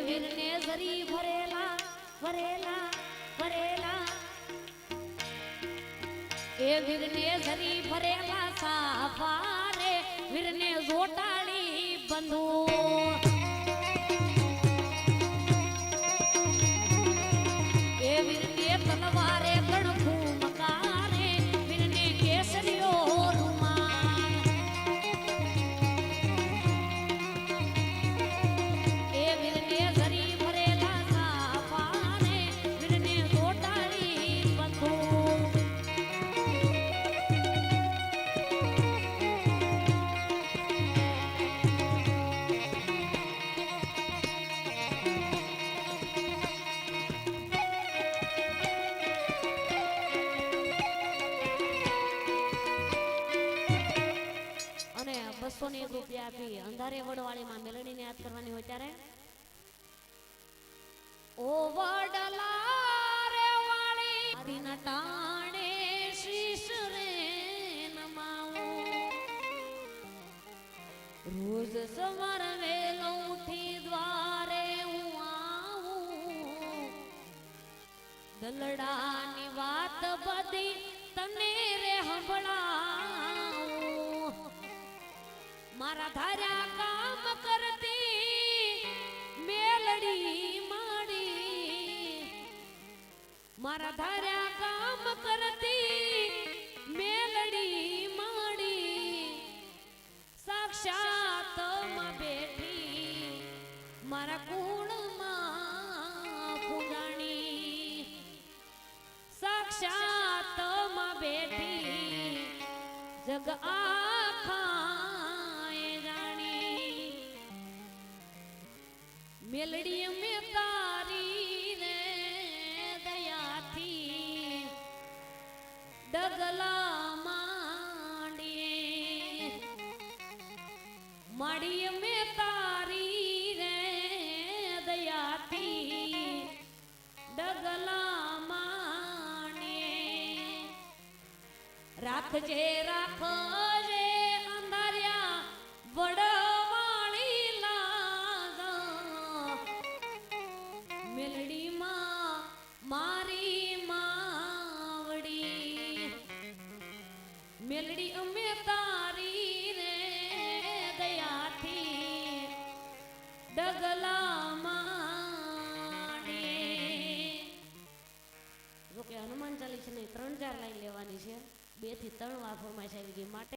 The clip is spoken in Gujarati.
વીરને જરી ભરેલા ભરેલા ભરેલા. એ વીરને જરી ભરેલા બસો ને એક રૂપિયા આપી. અંધારે વડવાળીમાં મેલડીને યાદ કરવાની હોય ત્યારે? ઓ વડલા રે વાળી દિન ટાણે શીશ રે નમાવું. રોજ સવાર વેલો ઉઠી દ્વારે હું આવું. દલડાની વાત બધી તને રે સંભળાવું મારા ધાર્યા કામ કરતી, મેલડી માડી. મારા ધાર્યા કામ કરતી, મેલડી માડી. સાક્ષાતમાં બેઠી, મારા કુળમાં પૂજાણી સાક્ષાતમાં બેઠી, જગ આખાએ મેલડી મે તારી રે દયાથી ડગલા માંડીએ માડી મે તારી રે દયાથી ડગલા માંડીએ રાખજે રાખજે મારી માવડી, મેલડી અમે તારી રે દયાથી ડગલા માંડે જો કે હનુમાન ચાલીસ નહીં ત્રણ ચાર લાઈન લેવાની છે. બેથી ત્રણ વાર ફરમાઈશ આવી ગઈ. માટે